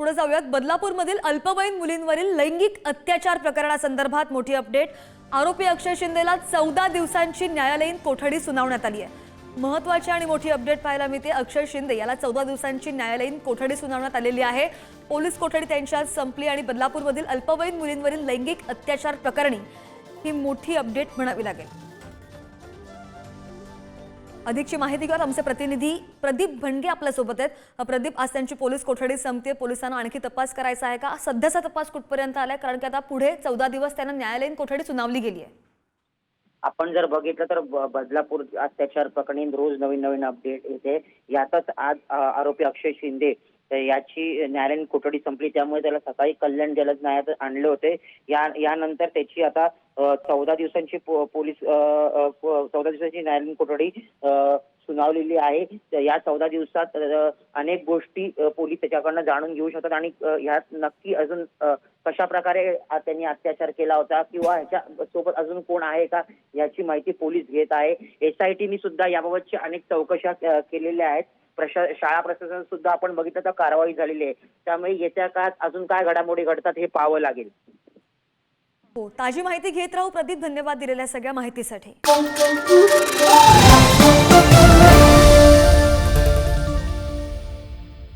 पुढे जाऊयात. बदलापूरमधील अल्पवयीन मुलींवरील लैंगिक अत्याचार प्रकरणासंदर्भात मोठी अपडेट. आरोपी अक्षय शिंदेला चौदा दिवसांची न्यायालयीन कोठडी सुनावण्यात आली आहे. महत्वाची आणि मोठी अपडेट पाहायला मिळते अक्षय शिंदे. याला चौदा दिवसांची न्यायालयीन कोठडी सुनावण्यात आलेली आहे. पोलीस कोठडी त्यांच्यात संपली आणि बदलापूरमधील अल्पवयीन मुलींवरील लैंगिक अत्याचार प्रकरणी ही मोठी अपडेट म्हणावी लागेल. अधिकची माहिती घेऊयात आमचे प्रतिनिधी प्रदीप भंडगे आपल्यासोबत आहेत. प्रदीप आज त्यांची पोलीस कोठडी संपते पोलिसांना आणखी तपास करायचा आहे का? सध्याचा तपास कुठपर्यंत आलाय? कारण की आता पुढे चौदा दिवस त्यांना न्यायालयीन कोठडी सुनावली गेली आहे आपण जर बघितलं तर बदलापूर अत्याचार प्रकरणी रोज नवीन नवीन अपडेट येते. यातच आज आरोपी अक्षय शिंदे याची न्यायालयीन कोठडी संपली. त्यामुळे त्याला सकाळी कल्याण जलद न्यायालयात आणले होते. या यानंतर त्याची आता चौदा दिवसांची पोलीस चौदा दिवसांची न्यायालयीन कोठडी सुनावलेली आहे. या चौदा दिवसात अनेक गोष्टी पोलीस त्याच्याकडनं जाणून घेऊ शकतात आणि ह्यात नक्की अजून कशा प्रकारे त्यांनी अत्याचार केला होता किंवा ह्याच्या सोबत अजून कोण आहे का याची माहिती पोलीस घेत आहे. एसआयटीने सुद्धा याबाबतच्या अनेक चौकशा केलेल्या आहेत. प्रशा शाळा प्रशासन सुद्धा आपण बघितलं तर कारवाई झालेली आहे. त्यामुळे येत्या काळात अजून काय घडामोडी घडतात हे पाहावं लागेल. हो ताजी माहिती घेत राहू. प्रदीप धन्यवाद दिलेल्या सगळ्या माहितीसाठी.